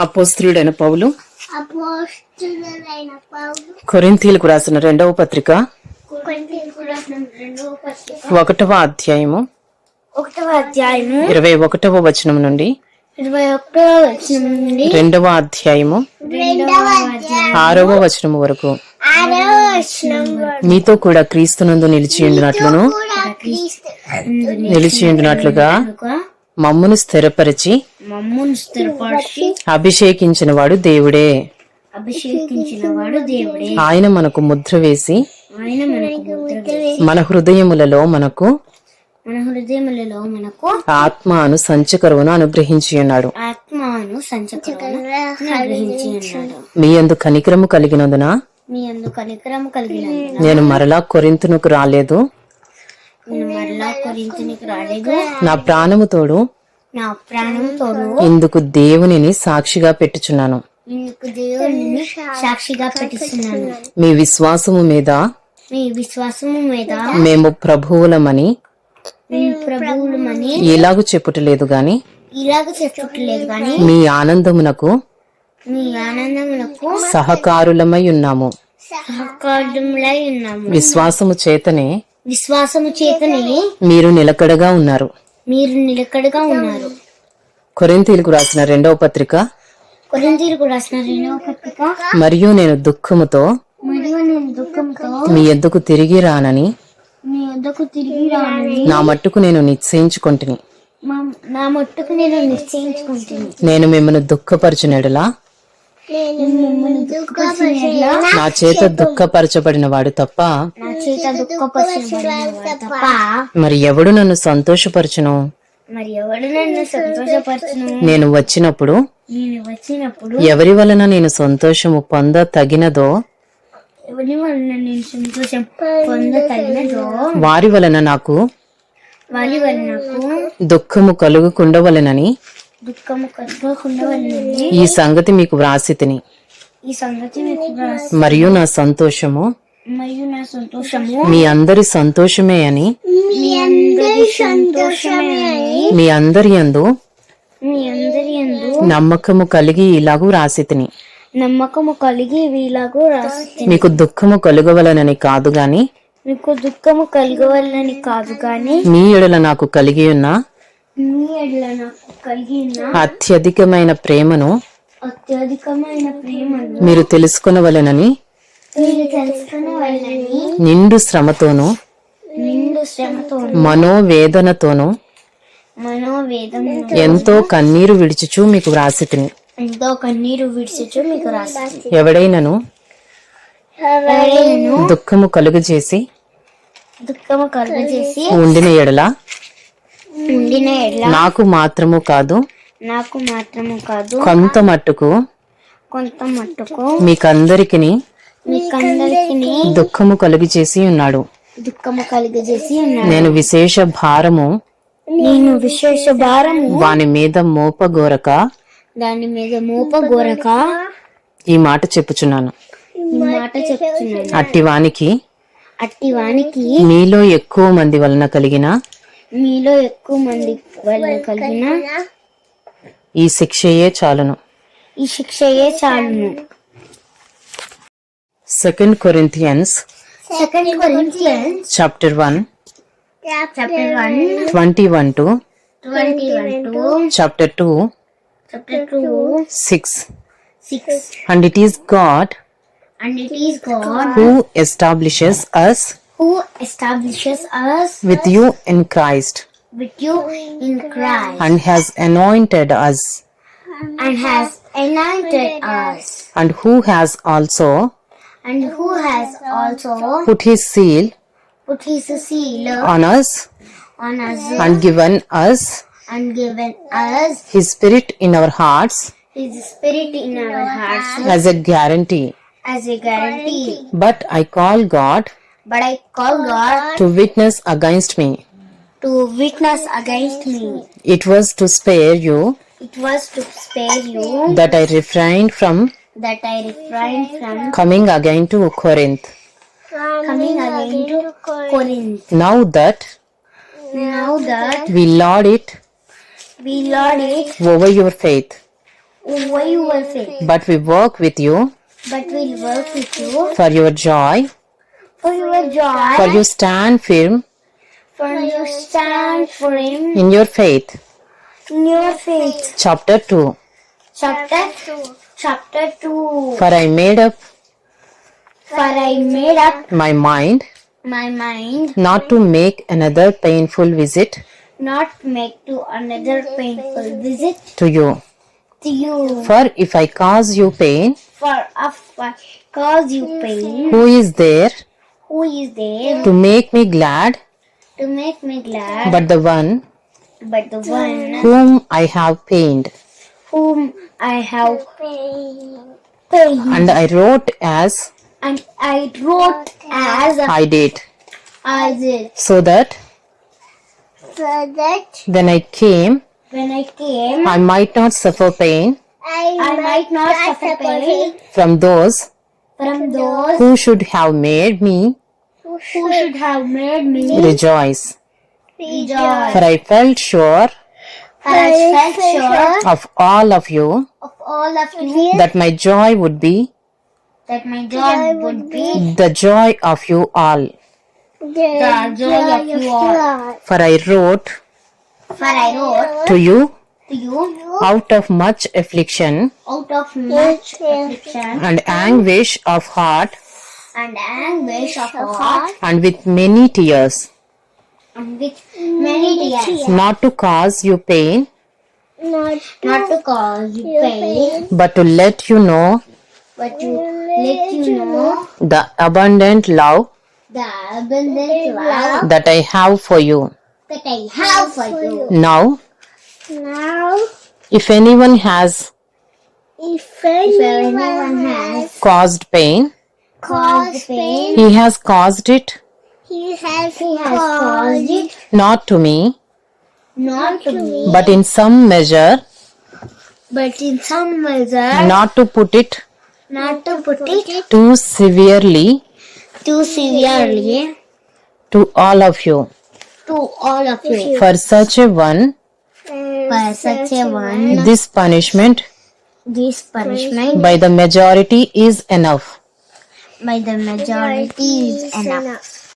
అపోస్త్రుడైన పౌలు. కొరింథీలకు రాసిన రెండవ పత్రిక కొరింథీయులకు రాసిన రెండవ పత్రిక. ఒకటవ అధ్యాయము. ఒకటవ అధ్యాయము. ఇరవై ఒకటవ వచనం నుండి. ఇరవై ఒకటవ వచనం నుండి. రెండవ అధ్యాయము. ఆరవ వచనం వరకు. మీతో కూడా క్రీస్తునందు నిలిచియుండినట్లును నిలిచియుండినట్లుగా మమ్మును స్థిరపరిచి మమ్మును స్థిరపరిచి అభిషేకించిన వాడు దేవుడే. అభిషేకించిన వాడు దేవుడే. ఆయన మనకు ముద్ర వేసి ఆయన మనకు ముద్ర వేసి మన హృదయములలో మనకు మన హృదయములలో మనకు ఆత్మను సంచకరువును అనుగ్రహించి ఉన్నాడు ఆత్మను సంచకరణ అనుగ్రహించి ఉన్నాడు మీ అందు కనికరము కలిగినందున మీ అందు కనికరము నేను మరలా కొరింతునకు రాలేదు. నేను మరలా కొరింతనికి రాలేదు. నా ప్రాణము తోడు నా ప్రాణంతోను ఇందుకు దేవునిని సాక్షిగా పెట్టుచున్నాను. ఇందుకు సాక్షిగా పెట్టిస్తున్నాను మీ విశ్వాసము మీద మీ విశ్వాసము మీద మేము ప్రభువులమని ప్రభువులమని ఎలాగూ చెప్పుటలేదు గాని ఇలాగ చెప్పట్లేదు కానీ మీ ఆనందమునకు మీ ఆనందములకు సహకారులమై ఉన్నాము. సహకారములై ఉన్నాము. విశ్వాసము చేతనే విశ్వాసము చేతనే మీరు నిలకడగా ఉన్నారు. మీరు నిలకడగా ఉన్నారు. కొరింతీలకు రాసిన రెండవ పత్రిక. కొరింథీయులకు రాసిన రెండవ పత్రిక. మరియు నేను దుఃఖముతో మరియు నేను దుఃఖంతో మీ ఎద్దుకు తిరిగి రానని మీ వద్దకు తిరిగి రానని నా మట్టుకు నేను నిశ్చయించుకొంటిని. నా మట్టుకు నేను నిశ్చయించుకుంటుంది నేను మిమ్మల్ని దుఃఖపరచునేడలా? నా చేత దుఃఖపరచబడిన వాడు తప్ప నా చేత దుఃఖపరిచిన తప్ప మరి ఎవడు నన్ను సంతోషపరచును? మరి ఎవడు నన్ను సంతోషపరచును? నేను వచ్చినప్పుడు నేను వచ్చినప్పుడు ఎవరి వలన నేను సంతోషము పొంద తగినదో? ఎవరి వలన నేను సంతోషం పొంద తగినదో? వారి వలన నాకు వారి వలన నాకు దుఃఖము కలుగుకుండవలెనని దుఃఖము కలుగకుండా వలనని ఈ సంగతి మీకు వ్రాసి తిని ఈ సంగతి మీకు వ్రాసి మరియు నా సంతోషము. మరియు నా సంతోషము మీ అందరి సంతోషమే అని. మీ అందరి సంతోషమే అని. మీ అందరి యందు మీ అందరి యందు నమ్మకము కలిగి ఇలాగూ వ్రాసి తిని నమ్మకము కలిగి వీలాగు రాసి మీకు దుఃఖము కలుగవలనని కాదు గాని మీకు దుఃఖము కలగవాలని కాదు గాని మీ ఎడల నాకు కలిగి ఉన్న అత్యధికమైన ప్రేమను అత్యధికమైన ప్రేమను మీరు తెలుసుకొనవలెనని తెలుసుకున్న వాళ్ళని నిండు శ్రమతోనూ నిండు మనోవేదనతోనూ మనోవేదం ఎంతో కన్నీరు విడిచుచు మీకు వ్రాసి తిని ఎంతో కన్నీరు విడిచుచు మీకు రాసి ఎవడైనను ఎవరైనా దుఃఖము కలుగజేసి దుఃఖము కలుగజేసి ఉండిన ఎడల ఉండిన ఎడ్ల నాకు మాత్రము కాదు. నాకు మాత్రము కాదు. కొంత మట్టుకు కొంత మట్టుకు మీకందరికి మీకందరికి దుఃఖము కలుగజేసి ఉన్నాడు. దుఃఖము కలుగజేసి ఉన్నాడు. నేను విశేష భారము నేను విశేష భారము వాని మీద మోపగోరక దాని మీద మోపగోరక ఈ మాట చెప్పుచున్నాను. ఈ మాట చెప్తున్నాను అట్టి వానికి అట్టి వానికి మీలో ఎక్కువ మంది వలన కలిగిన మీలో ఎక్కువ మంది వల్ల కలిగిన ఈ శిక్షయే చాలును. ఈ శిక్షయే చాలును. Second Corinthians second Corinthians chapter one chapter one twenty one to twenty one to chapter two chapter two six six and it is God and it is God who establishes us who establishes us with you in Christ. With you in Christ. And has anointed us. And has anointed us. And who has also and who has also put his seal put his seal on us on us and given us and given us his spirit in our hearts his spirit in our hearts. as a guarantee. as a guarantee. But I call God But I call oh God to witness against me. to witness against me. It was to spare you It was to spare you that I refrained from that I refrained from coming again to Corinth. coming again to Corinth. Now that Now that we laud it we lord it over your faith, over your faith, but we work with you but we work with you for your joy, for your joy, for you stand firm for you stand firm in your faith. in your faith. Chapter 2 Chapter 2. Chapter 2. For I made up For I made up my mind my mind not to make another painful visit not make to another painful visit to you. to you. For if I cause you pain, For if I cause you pain, who is there who is there to make me glad to make me glad? but the one but the one whom I have pained? whom I have Pain. pained. And I wrote as And I wrote as I did, as it so that So that when I came, when I came, I might not suffer pain I, I might not suffer pain from those from those who should have made me who should have made me rejoice. rejoice. For I felt sure For I felt sure of all of you of all of you that my joy would be that my joy would be the joy of you all. the joy of you all. For I wrote For I wrote to you to you out of much affliction out of much affliction and anguish of heart and anguish of heart and with many tears, and with many tears, not to cause you pain, Not not to cause you pain, but to let you know but to let you know the abundant love the abundant love that I have for you. that I have for you. Now, now, if anyone has if If anyone anyone has has caused pain, caused pain, he has caused it? He has he has caused it. Not to me, not to me, but in some measure, but in some measure, not to put it. Not to put it. too severely. Too severely. To all of you. to all of you. For such a one, For such a one, this punishment. This punishment. By the majority is enough. By the majority is enough.